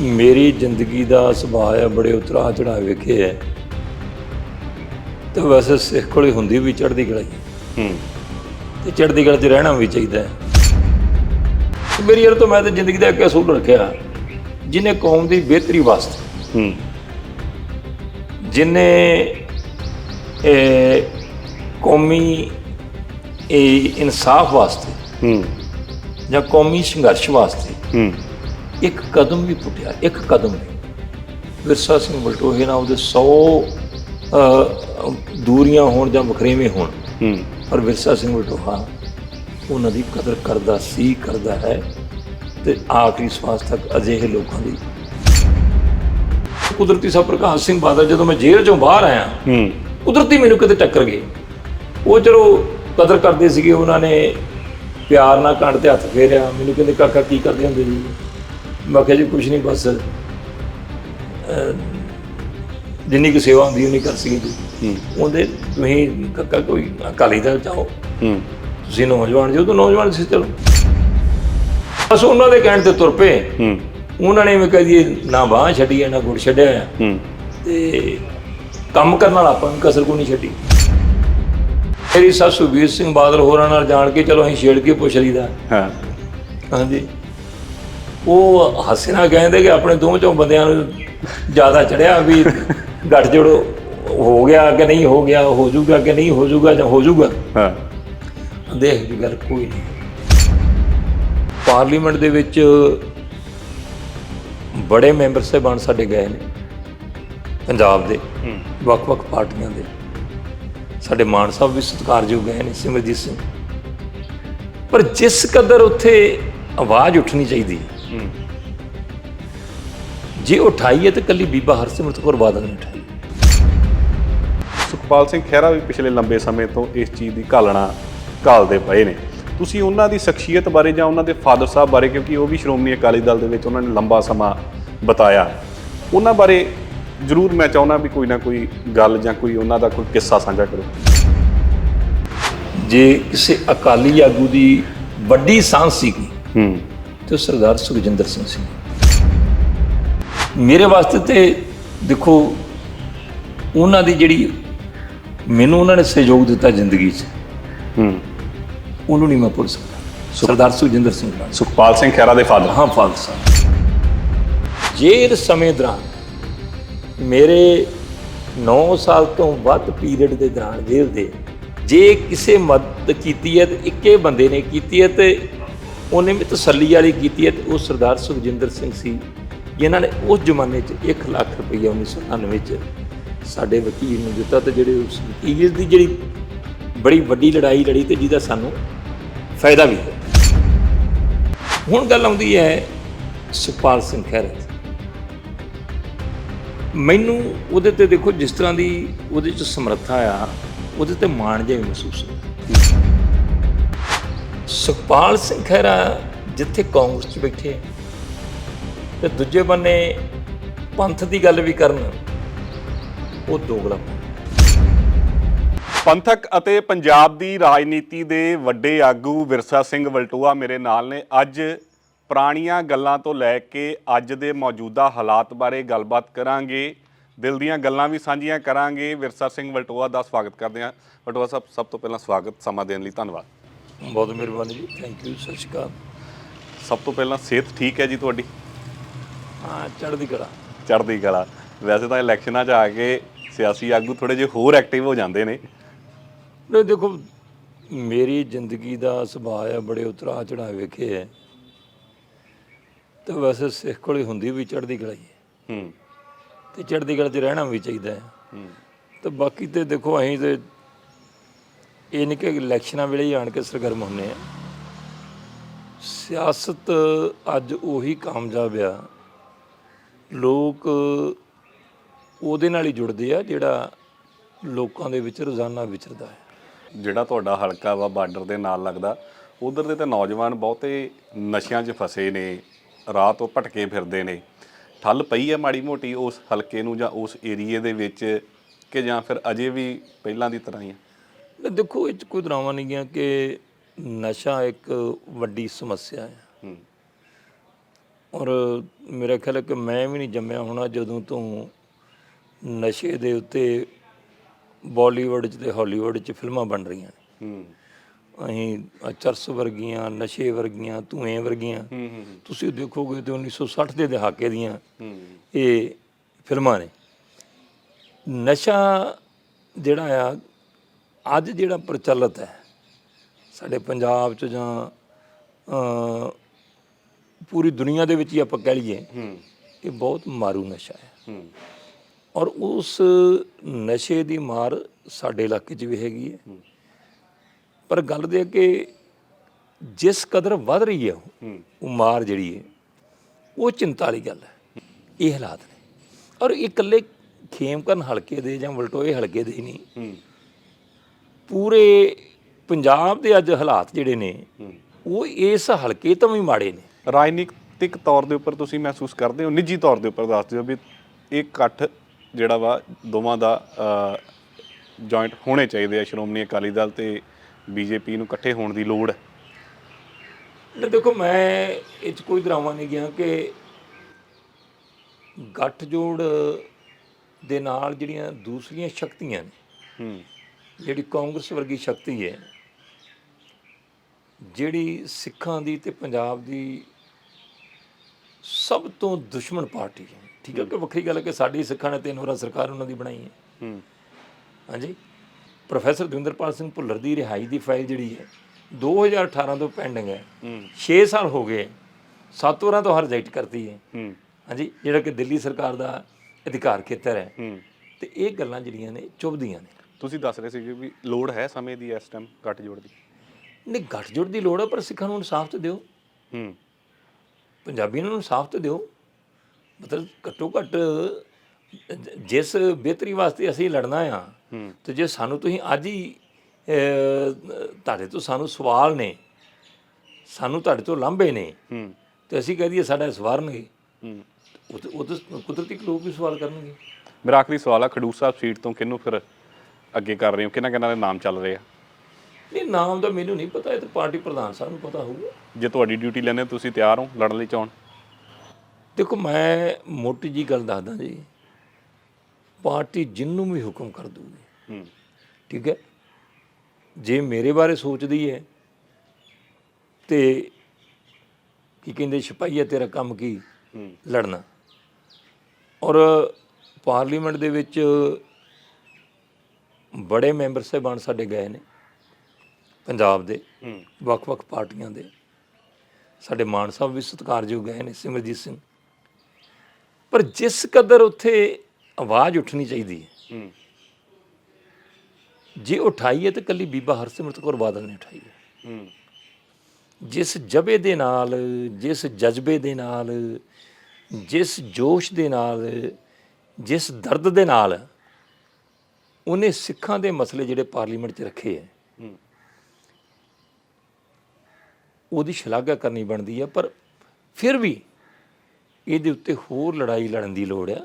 ਮੇਰੀ ਜ਼ਿੰਦਗੀ ਦਾ ਸੁਭਾਅ ਹੈ ਬੜੇ ਉਤਰਾਅ ਚੜਾਅ ਵੇਖੇ ਹੈ। ਤੇ ਵੈਸੇ ਸਿੱਖ ਕੋਲੇ ਹੁੰਦੀ ਵੀ ਚੜ੍ਹਦੀ ਕਲਾ ਹੀ ਤੇ ਚੜ੍ਹਦੀ ਕਲਾ 'ਚ ਰਹਿਣਾ ਵੀ ਚਾਹੀਦਾ ਹੈ। ਤੇ ਮੇਰੀ ਯਾਰ ਤੋਂ ਮੈਂ ਤਾਂ ਜ਼ਿੰਦਗੀ ਦਾ ਇੱਕ ਅਸੂਲ ਰੱਖਿਆ ਜਿਹਨੇ ਕੌਮ ਦੀ ਬਿਹਤਰੀ ਵਾਸਤੇ। ਹੂੰ। ਜਿਨੇ ਇਹ ਕੌਮੀ ਇਹ ਇਨਸਾਫ ਵਾਸਤੇ ਹੂੰ। ਜਾਂ ਕੌਮੀ ਸੰਘਰਸ਼ ਵਾਸਤੇ ਹੂੰ। ਇੱਕ ਕਦਮ ਵੀ ਪੁੱਟਿਆ ਇੱਕ ਕਦਮ ਵਿਰਸਾ ਸਿੰਘ ਬਲਟੋਹੇ ਨਾਲ ਉਹਦੇ 100 ਦੂਰੀਆਂ ਹੋਣ ਜਾਂ ਵਖਰੇਵੇਂ ਹੋਣ ਪਰ ਵਿਰਸਾ ਸਿੰਘ ਬਲਟੋਹਾ ਉਹਨਾਂ ਦੀ ਕਦਰ ਕਰਦਾ ਸੀ ਕਰਦਾ ਹੈ ਤੇ ਆਖਰੀ ਸਵਾਸ ਤੱਕ ਅਜਿਹੇ ਲੋਕਾਂ ਦੀ ਕੁਦਰਤੀ ਸਾਹਿਬ ਪ੍ਰਕਾਸ਼ ਸਿੰਘ ਬਾਦਲ ਜਦੋਂ ਮੈਂ ਜੇਲ੍ਹ ਚੋਂ ਬਾਹਰ ਆਇਆ ਹੂੰ। ਕੁਦਰਤੀ ਮੈਨੂੰ ਕਿਤੇ ਟੱਕਰ ਗਏ। ਉਹ ਚਲੋ ਕਦਰ ਕਰਦੇ ਸੀਗੇ ਉਹਨਾਂ ਨੇ ਪਿਆਰ ਨਾਲ ਕੰਨ ਤੇ ਹੱਥ ਫੇਰਿਆ ਮੈਨੂੰ ਕਹਿੰਦੇ ਕਾਕਾ ਕੀ ਕਰਦੇ ਹੁੰਦੇ ਜੀ? ਮੈਂ ਕਿਹਾ ਜੀ ਕੁਝ ਨਹੀਂ ਬਸ ਜਿੰਨੀ ਕੁ ਸੇਵਾ ਹੁੰਦੀ ਉਨੀ ਕਰ ਸੀਗੇ ਜੀ। ਉਹਦੇ ਤੁਸੀਂ ਕਾਕਾ ਕੋਈ ਅਕਾਲੀ ਦਲ ਚਾਹੋ ਹੂੰ। ਤੁਸੀਂ ਨੌਜਵਾਨ ਜੋ ਤਾਂ ਨੌਜਵਾਨ ਸੀ ਚਲੋ। ਬਸ ਉਹਨਾਂ ਦੇ ਕਹਿਣ ਤੇ ਤੁਰ ਪਏ। ਹੂੰ। ਉਹਨਾਂ ਨੇ ਵੀ ਕਹਦੀ ਨਾ ਬਾਹ ਛੱਡੀ ਨਾ ਗੁੜ ਛੱਡਿਆ ਹੈ। ਤੇ ਕੰਮ ਕਰਨ ਵਾਲਾ ਆਪਾਂ ਨੂੰ ਕਸਰ ਕੋਈ ਨਹੀਂ ਛੱਡੀ। ਮੇਰੀ ਸੱਸ ਸੁਖਬੀਰ ਸਿੰਘ ਬਾਦਲ ਹੋਰਾਂ ਨਾਲ ਜਾਣ ਕੇ ਚਲੋ ਅਸੀਂ ਛੇੜ ਕੇ ਪੁੱਛ ਲਈਦਾ। ਹਾਂ। ਹਾਂਜੀ। ਉਹ ਹੱਸੇ ਨਾਲ ਕਹਿੰਦੇ ਕਿ ਆਪਣੇ ਦੋਵੇਂ ਚੋਂ ਬੰਦਿਆਂ ਨੂੰ ਜ਼ਿਆਦਾ ਚੜਿਆ ਵੀ ਗੱਠ ਜੋੜੋ ਹੋ ਗਿਆ ਕਿ ਨਹੀਂ ਹੋ ਗਿਆ ਹੋ ਜਾਊਗਾ ਕਿ ਨਹੀਂ ਹੋ ਜਾਊਗਾ ਜਾਂ ਹੋ ਜਾਊਗਾ। ਹਾਂ। ਦੇਖ ਦੀ ਗੱਲ ਕੋਈ ਨਹੀਂ। ਪਾਰਲੀਮੈਂਟ ਦੇ ਵਿੱਚ ਬੜੇ ਮੈਂਬਰ ਸਾਹਿਬਾਨ ਸਾਡੇ ਗਏ ਨੇ ਪੰਜਾਬ ਦੇ ਵੱਖ-ਵੱਖ ਪਾਰਟੀਆਂ ਦੇ। ਸਾਡੇ ਮਾਨ ਸਾਹਿਬ ਵੀ ਸਤਿਕਾਰਯੋਗ ਗਏ ਨੇ ਸਿਮਰਜੀਤ ਸਿੰਘ। ਪਰ ਜਿਸ ਕਦਰ ਉੱਥੇ ਆਵਾਜ਼ ਉੱਠਣੀ ਚਾਹੀਦੀ ਹੂੰ ਜੇ ਉਠਾਈ ਹੈ ਤਾਂ ਕੱਲੀ ਬੀਬਾ ਹਰਸਿਮਰਤ ਕੌਰ ਬਾਦਲ ਨੇ ਉਠਾਈ ਸੁਖਪਾਲ ਸਿੰਘ ਖਹਿਰਾ ਵੀ ਪਿਛਲੇ ਲੰਬੇ ਸਮੇਂ ਤੋਂ ਇਸ ਚੀਜ਼ ਦੀ ਘਾਲਣਾ ਘਾਲਦੇ ਪਏ ਨੇ। ਤੁਸੀਂ ਉਹਨਾਂ ਦੀ ਸ਼ਖਸੀਅਤ ਬਾਰੇ ਜਾਂ ਉਹਨਾਂ ਦੇ ਫਾਦਰ ਸਾਹਿਬ ਬਾਰੇ ਕਿਉਂਕਿ ਉਹ ਵੀ ਸ਼੍ਰੋਮਣੀ ਅਕਾਲੀ ਦਲ ਦੇ ਵਿੱਚ ਉਹਨਾਂ ਨੇ ਲੰਬਾ ਸਮਾਂ ਬਤਾਇਆ ਉਹਨਾਂ ਬਾਰੇ ਜ਼ਰੂਰ ਮੈਂ ਚਾਹੁੰਦਾ ਵੀ ਕੋਈ ਨਾ ਕੋਈ ਗੱਲ ਜਾਂ ਕੋਈ ਉਹਨਾਂ ਦਾ ਕੋਈ ਕਿੱਸਾ ਸਾਂਝਾ ਕਰੋ। ਜੇ ਕਿਸੇ ਅਕਾਲੀ ਆਗੂ ਦੀ ਵੱਡੀ ਸਾਂਝ ਸੀਗੀ ਹੂੰ। ਤੇ ਉਹ ਸਰਦਾਰ ਸੁਖਜਿੰਦਰ ਸਿੰਘ ਸੀ। ਮੇਰੇ ਵਾਸਤੇ ਤੇ ਦੇਖੋ ਉਹਨਾਂ ਦੀ ਜਿਹੜੀ ਮੈਨੂੰ ਉਹਨਾਂ ਨੇ ਸਹਿਯੋਗ ਦਿੱਤਾ ਜ਼ਿੰਦਗੀ 'ਚ ਹੂੰ। ਉਹਨੂੰ ਨਹੀਂ ਮੈਂ ਭੁੱਲ ਸਕਦਾ। ਸਰਦਾਰ ਸੁਖਜਿੰਦਰ ਸਿੰਘ ਮਾਨ ਸੁਖਪਾਲ ਸਿੰਘ ਖਹਿਰਾ ਦੇ ਫਾਦਰ। ਹਾਂ ਫਾਦਰ ਸਾਹਿਬ। ਜੇਲ੍ਹ ਸਮੇਂ ਦੌਰਾਨ ਮੇਰੇ 9 ਸਾਲ ਤੋਂ ਵੱਧ ਪੀਰੀਅਡ ਦੇ ਦੌਰਾਨ ਜੇਲ੍ਹ ਦੇ ਜੇ ਕਿਸੇ ਮਦਦ ਕੀਤੀ ਹੈ ਤੇ ਇੱਕੇ ਬੰਦੇ ਨੇ ਕੀਤੀ ਹੈ ਤੇ ਉਹਨੇ ਵੀ ਤਸੱਲੀ ਵਾਲੀ ਕੀਤੀ ਹੈ ਤੇ ਉਹ ਸਰਦਾਰ ਸੁਖਜਿੰਦਰ ਸਿੰਘ ਸੀ, ਜਿਨ੍ਹਾਂ ਨੇ ਉਸ ਜ਼ਮਾਨੇ 'ਚ 1 ਲੱਖ ਰੁਪਈਆ 1999 ਚ ਸਾਡੇ ਵਕੀਲ ਨੂੰ ਦਿੱਤਾ ਤੇ ਜਿਹੜੇ ਉਸ ਵਕੀਲ ਦੀ ਜਿਹੜੀ ਬੜੀ ਵੱਡੀ ਲੜਾਈ ਲੜੀ ਤੇ ਜਿਹਦਾ ਸਾਨੂੰ ਫਾਇਦਾ ਵੀ ਹੋਇਆ। ਹੁਣ ਗੱਲ ਆਉਂਦੀ ਹੈ ਸੁਖਪਾਲ ਸਿੰਘ ਖਹਿਰਾ ਮੈਨੂੰ ਉਹਦੇ ਤੇ ਦੇਖੋ ਜਿਸ ਤਰ੍ਹਾਂ ਦੀ ਉਹਦੇ ਚ ਸਮਰੱਥਾ ਆ, ਉਹਦੇ ਤੇ ਮਾਣ ਜਿਹਾ ਵੀ ਮਹਿਸੂਸ ਹੁੰਦਾ। ਸੁਖਪਾਲ ਸਿੰਘ ਖਹਿਰਾ ਜਿੱਥੇ ਕਾਂਗਰਸ ਚ ਬੈਠੇ ਆ, ਤੇ ਦੂਜੇ ਬੰਨੇ ਪੰਥ ਦੀ ਗੱਲ ਵੀ ਕਰਨ ਉਹ ਦੋਗਲਾ ਪੰਥਕ ਅਤੇ ਪੰਜਾਬ ਦੀ ਰਾਜਨੀਤੀ ਦੇ ਵੱਡੇ ਆਗੂ ਵਿਰਸਾ ਸਿੰਘ ਵਲਟੋਆ ਮੇਰੇ ਨਾਲ ਨੇ। ਅੱਜ ਪੁਰਾਣੀਆਂ ਗੱਲਾਂ ਤੋਂ ਲੈ ਕੇ ਅੱਜ ਦੇ ਮੌਜੂਦਾ ਹਾਲਾਤ ਬਾਰੇ ਗੱਲਬਾਤ ਕਰਾਂਗੇ। ਦਿਲ ਦੀਆਂ ਗੱਲਾਂ ਵੀ ਸਾਂਝੀਆਂ ਕਰਾਂਗੇ। ਵਿਰਸਾ ਸਿੰਘ ਵਲਟੋਆ ਦਾ ਸਵਾਗਤ ਕਰਦੇ ਹਾਂ। ਵਲਟੋਆ ਸਾਹਿਬ ਸਭ ਤੋਂ ਪਹਿਲਾਂ ਸਵਾਗਤ ਸਮਾਂ ਦੇਣ ਲਈ। ਧੰਨਵਾਦ। ਬਹੁਤ ਮਿਹਰਬਾਨੀ ਜੀ ਥੈਂਕ ਯੂ ਸਤਿ ਸ਼੍ਰੀ ਅਕਾਲ। ਸਭ ਤੋਂ ਪਹਿਲਾਂ ਸਿਹਤ ਠੀਕ ਹੈ ਜੀ ਤੁਹਾਡੀ? ਹਾਂ ਚੜ੍ਹਦੀ ਕਲਾ। ਚੜ੍ਹਦੀ ਕਲਾ। ਵੈਸੇ ਤਾਂ ਇਲੈਕਸ਼ਨਾਂ 'ਚ ਆ ਕੇ ਸਿਆਸੀ ਆਗੂ ਥੋੜੇ ਜਿਹਾ ਹੋਰ ਐਕਟਿਵ ਹੋ ਜਾਂਦੇ ਨੇ। ਨਹੀਂ ਦੇਖੋ ਮੇਰੀ ਜ਼ਿੰਦਗੀ ਦਾ ਸੁਭਾਅ ਹੈ ਬੜੇ ਉਤਰਾਅ ਚੜਾਅ ਵੇਖੇ ਹੈ। ਤੇ ਵੈਸੇ ਸਿੱਖ ਕੋਲੇ ਹੁੰਦੀ ਵੀ ਚੜ੍ਹਦੀ ਕਲਾ ਹੀ ਹੈ। ਹੂੰ। ਤੇ ਚੜ੍ਹਦੀ ਕਲਾ 'ਚ ਰਹਿਣਾ ਵੀ ਚਾਹੀਦਾ ਹੈ। ਹੂੰ। ਤੇ ਬਾਕੀ ਤੇ ਦੇਖੋ ਅਸੀਂ ਤੇ ਇਹ ਨਹੀਂ ਕਿ ਇਲੈਕਸ਼ਨਾਂ ਵੇਲੇ ਹੀ ਆਣ ਕੇ ਸਰਗਰਮ ਹੁੰਨੇ ਆ। ਸਿਆਸਤ ਅੱਜ ਉਹੀ ਕਾਮਯਾਬ ਆ। ਲੋਕ ਉਹਦੇ ਨਾਲ ਹੀ ਜੁੜਦੇ ਆ ਜਿਹੜਾ ਲੋਕਾਂ ਦੇ ਵਿੱਚ ਰੋਜ਼ਾਨਾ ਵਿਚਰਦਾ ਹੈ। ਜਿਹੜਾ ਤੁਹਾਡਾ ਹਲਕਾ ਵਾ ਬਾਰਡਰ ਦੇ ਨਾਲ ਲੱਗਦਾ, ਉਧਰ ਦੇ ਤਾਂ ਨੌਜਵਾਨ ਬਹੁਤੇ ਨਸ਼ਿਆਂ 'ਚ ਫਸੇ ਨੇ, ਰਾਹ ਤੋਂ ਭਟਕੇ ਫਿਰਦੇ ਨੇ। ਠੱਲ ਪਈ ਹੈ ਮਾੜੀ ਮੋਟੀ ਉਸ ਹਲਕੇ ਨੂੰ ਜਾਂ ਉਸ ਏਰੀਏ ਦੇ ਵਿੱਚ ਕਿ ਜਾਂ ਫਿਰ ਅਜੇ ਵੀ ਪਹਿਲਾਂ ਦੀ ਤਰ੍ਹਾਂ ਹੀ ਹੈ ਦੇਖੋ ਇਹ 'ਚ ਕੋਈ ਡਰਾਮਾ ਨਹੀਂ ਹੈ ਕਿ ਨਸ਼ਾ ਇੱਕ ਵੱਡੀ ਸਮੱਸਿਆ ਹੈ। ਹੂੰ। ਔਰ ਮੇਰਾ ਖਿਆਲ ਹੈ ਕਿ ਮੈਂ ਵੀ ਨਹੀਂ ਜੰਮਿਆ ਹੋਣਾ ਜਦੋਂ ਤੋਂ ਨਸ਼ੇ ਦੇ ਉੱਤੇ ਬਾਲੀਵੁੱਡ 'ਚ ਤੇ ਹਾਲੀਵੁੱਡ 'ਚ ਫਿਲਮਾਂ ਬਣ ਰਹੀਆਂ ਨੇ। ਹੂੰ। ਅਸੀਂ ਚਰਸ ਵਰਗੀਆਂ ਨਸ਼ੇ ਵਰਗੀਆਂ ਧੂਏ ਵਰਗੀਆਂ ਹੂੰ ਹੂੰ ਤੁਸੀਂ ਦੇਖੋਗੇ ਤੇ 1960 ਦੇ ਦਹਾਕੇ ਦੀਆਂ ਹੂੰ। ਇਹ ਫਿਲਮਾਂ ਨੇ। ਨਸ਼ਾ ਜਿਹੜਾ ਆ ਅੱਜ ਜਿਹੜਾ ਪ੍ਰਚਲਿਤ ਹੈ ਸਾਡੇ ਪੰਜਾਬ 'ਚ ਜਾਂ ਪੂਰੀ ਦੁਨੀਆ ਦੇ ਵਿੱਚ ਹੀ ਆਪਾਂ ਕਹਿ ਲਈਏ ਹੂੰ। ਇਹ ਬਹੁਤ ਮਾਰੂ ਨਸ਼ਾ ਹੈ। ਹੂੰ। ਔਰ ਉਸ ਨਸ਼ੇ ਦੀ ਮਾਰ ਸਾਡੇ ਇਲਾਕੇ 'ਚ ਵੀ ਹੈਗੀ ਹੈ। ਪਰ ਗੱਲ ਦੇ ਕਿ ਜਿਸ ਕਦਰ ਵੱਧ ਰਹੀ ਹੈ ਉਹ ਮਾਰ ਜਿਹੜੀ ਹੈ ਉਹ ਚਿੰਤਾ ਵਾਲੀ ਗੱਲ ਹੈ। ਇਹ ਹਾਲਾਤ ਨੇ। ਔਰ ਇਹ ਇਕੱਲੇ ਖੇਮਕਰਨ ਹਲਕੇ ਦੇ ਜਾਂ ਵਲਟੋਏ ਹਲਕੇ ਦੇ ਨਹੀਂ। ਹੂੰ। ਪੂਰੇ ਪੰਜਾਬ ਦੇ ਅੱਜ ਹਾਲਾਤ ਜਿਹੜੇ ਨੇ ਉਹ ਇਸ ਹਲਕੇ ਤੋਂ ਵੀ ਮਾੜੇ ਨੇ। ਰਾਜਨੀਤਿਕ ਤੌਰ ਦੇ ਉੱਪਰ ਤੁਸੀਂ ਮਹਿਸੂਸ ਕਰਦੇ ਹੋ ਨਿੱਜੀ ਤੌਰ ਦੇ ਉੱਪਰ ਦੱਸ ਦਿਓ ਵੀ ਇਹ ਇਕੱਠ ਜਿਹੜਾ ਵਾ ਦੋਵਾਂ ਦਾ ਜੁਆਇੰਟ ਹੋਣੇ ਚਾਹੀਦੇ ਆ। ਸ਼੍ਰੋਮਣੀ ਅਕਾਲੀ ਦਲ ਤੇ ਬੀਜੇਪੀ ਨੂੰ ਇਕੱਠੇ ਹੋਣ ਦੀ ਲੋੜ ਹੈ। ਤੇ ਦੇਖੋ ਮੈਂ ਇਹ 'ਚ ਕੋਈ ਡਰਾਮਾ ਨਹੀਂ ਗਿਆ ਕਿ ਗੱਠਜੋੜ ਦੇ ਨਾਲ ਜਿਹੜੀਆਂ ਦੂਸਰੀਆਂ ਸ਼ਕਤੀਆਂ ਨੇ ਹੂੰ। ਜਿਹੜੀ ਕਾਂਗਰਸ ਵਰਗੀ ਸ਼ਕਤੀ ਹੈ ਜਿਹੜੀ ਸਿੱਖਾਂ ਦੀ ਤੇ ਪੰਜਾਬ ਦੀ ਸਭ ਤੋਂ ਦੁਸ਼ਮਣ ਪਾਰਟੀ ਹੈ। ਠੀਕ ਹੈ ਕਿ ਵੱਖਰੀ ਗੱਲ ਹੈ ਕਿ ਸਾਡੀ ਸਿੱਖਾਂ ਨੇ ਤਿੰਨ ਵਾਰ ਸਰਕਾਰ ਉਹਨਾਂ ਦੀ ਬਣਾਈ ਹੈ। ਹੂੰ। ਹਾਂਜੀ। ਪ੍ਰੋਫੈਸਰ ਦਵਿੰਦਰਪਾਲ ਸਿੰਘ ਭੁੱਲਰ ਦੀ ਰਿਹਾਈ ਦੀ ਫਾਈਲ ਜਿਹੜੀ ਹੈ 2018 ਤੋਂ ਪੈਂਡਿੰਗ ਹੈ। ਹੂੰ। 6 ਸਾਲ ਹੋ ਗਏ ਸੱਤ ਵਾਰਾਂ ਤੋਂ ਹਰ ਰਿਜੈਕਟ ਕਰਤੀ ਹੈ। ਹੂੰ। ਹਾਂਜੀ ਜਿਹੜਾ ਕਿ ਦਿੱਲੀ ਸਰਕਾਰ ਦਾ ਅਧਿਕਾਰ ਖੇਤਰ ਹੈ। ਹੂੰ। ਤੇ ਇਹ ਗੱਲਾਂ ਜਿਹੜੀਆਂ ਨੇ ਚੁਭਦੀਆਂ ਨੇ। ਤੁਸੀਂ ਦੱਸ ਰਹੇ ਸੀ ਵੀ ਲੋੜ ਹੈ ਸਮੇਂ ਦੀ ਇਸ ਟਾਈਮ ਗੱਠ ਜੋੜ ਦੀ? ਨਹੀਂ ਗੱਠਜੋੜ ਦੀ ਲੋੜ ਹੈ ਪਰ ਸਿੱਖਾਂ ਨੂੰ ਇਨਸਾਫ ਤੇ ਦਿਓ। ਹੂੰ। ਪੰਜਾਬੀਆਂ ਨੂੰ ਇਨਸਾਫ ਤੇ ਦਿਓ। ਮਤਲਬ ਘੱਟੋ ਘੱਟ ਜਿਸ ਬਿਹਤਰੀ ਵਾਸਤੇ ਅਸੀਂ ਲੜਨਾ ਆ ਤੇ ਜੇ ਸਾਨੂੰ ਤੁਸੀਂ ਅੱਜ ਹੀ ਤੁਹਾਡੇ ਤੋਂ ਸਾਨੂੰ ਸਵਾਲ ਨੇ ਸਾਨੂੰ ਤੁਹਾਡੇ ਤੋਂ ਲਾਂਭੇ ਨੇ ਹੂੰ। ਤੇ ਅਸੀਂ ਕਹਿ ਦਈਏ ਸਾਡਾ ਸਵਾਰਨਗੇ ਹੂੰ। ਉਹ ਉਹ ਕੁਦਰਤੀ ਲੋਕ ਵੀ ਸਵਾਲ ਕਰਨਗੇ। ਮੇਰਾ ਆਖਰੀ ਸਵਾਲ ਆ ਖਡੂਰ ਸਾਹਿਬ ਸੀਟ ਤੋਂ ਕਿਹਨੂੰ ਫਿਰ ਅੱਗੇ ਕਰ ਰਹੇ ਹੋ? ਕਿਹਨਾਂ ਕਿਹਨਾਂ ਦੇ ਨਾਮ ਚੱਲ ਰਹੇ ਆ? ਨਹੀਂ ਨਾਮ ਦਾ ਮੈਨੂੰ ਨਹੀਂ ਪਤਾ ਇਹ ਤਾਂ ਪਾਰਟੀ ਪ੍ਰਧਾਨ ਸਾਹਿਬ ਨੂੰ ਪਤਾ ਹੋਊਗਾ। ਜੇ ਤੁਹਾਡੀ ਡਿਊਟੀ ਲੈਣੇ ਤੁਸੀਂ ਤਿਆਰ ਹੋ ਲੜਨ ਲਈ ਚੋਣ? ਦੇਖੋ ਮੈਂ ਮੋਟੀ ਜੀ ਗੱਲ ਦੱਸਦਾ ਜੀ। ਪਾਰਟੀ ਜਿੰਨੂੰ ਵੀ ਹੁਕਮ ਕਰ ਦੂਗੀ। ਹੂੰ। ਠੀਕ ਹੈ? ਜੇ ਮੇਰੇ ਬਾਰੇ ਸੋਚਦੀ ਹੈ ਤੇ ਕੀ ਕਹਿੰਦੇ ਸਿਪਾਹੀਆ ਤੇਰਾ ਕੰਮ ਕੀ? ਹੂੰ। ਲੜਨਾ। ਔਰ ਪਾਰਲੀਮੈਂਟ ਦੇ ਵਿੱਚ ਬੜੇ ਮੈਂਬਰ ਸਾਹਿਬਾਨ ਸਾਡੇ ਗਏ ਨੇ ਪੰਜਾਬ ਦੇ ਵੱਖ-ਵੱਖ ਪਾਰਟੀਆਂ ਦੇ। ਸਾਡੇ ਮਾਨ ਸਾਹਿਬ ਵੀ ਸਤਿਕਾਰਯੋਗ ਗਏ ਨੇ ਸਿਮਰਜੀਤ ਸਿੰਘ। ਪਰ ਜਿਸ ਕਦਰ ਉੱਥੇ ਆਵਾਜ਼ ਉੱਠਣੀ ਚਾਹੀਦੀ ਹੈ। ਜੇ ਉਠਾਈ ਹੈ ਤਾਂ ਕੱਲੀ ਬੀਬਾ ਹਰਸਿਮਰਤ ਕੌਰ ਬਾਦਲ ਨੇ ਉਠਾਈ ਹੈ। ਹੂੰ। ਜਿਸ ਜਬੇ ਦੇ ਨਾਲ ਜਿਸ ਜਜ਼ਬੇ ਦੇ ਨਾਲ ਜਿਸ ਜੋਸ਼ ਦੇ ਨਾਲ ਜਿਸ ਦਰਦ ਦੇ ਨਾਲ ਉਹਨੇ ਸਿੱਖਾਂ ਦੇ ਮਸਲੇ ਜਿਹੜੇ ਪਾਰਲੀਮੈਂਟ 'ਚ ਰੱਖੇ ਹੂੰ। ਉਹਦੀ ਸ਼ਲਾਘਾ ਕਰਨੀ ਬਣਦੀ ਹੈ ਪਰ ਫਿਰ ਵੀ ਇਹਦੇ ਉੱਤੇ ਹੋਰ ਲੜਾਈ ਲੜਨ ਦੀ ਲੋੜ ਆ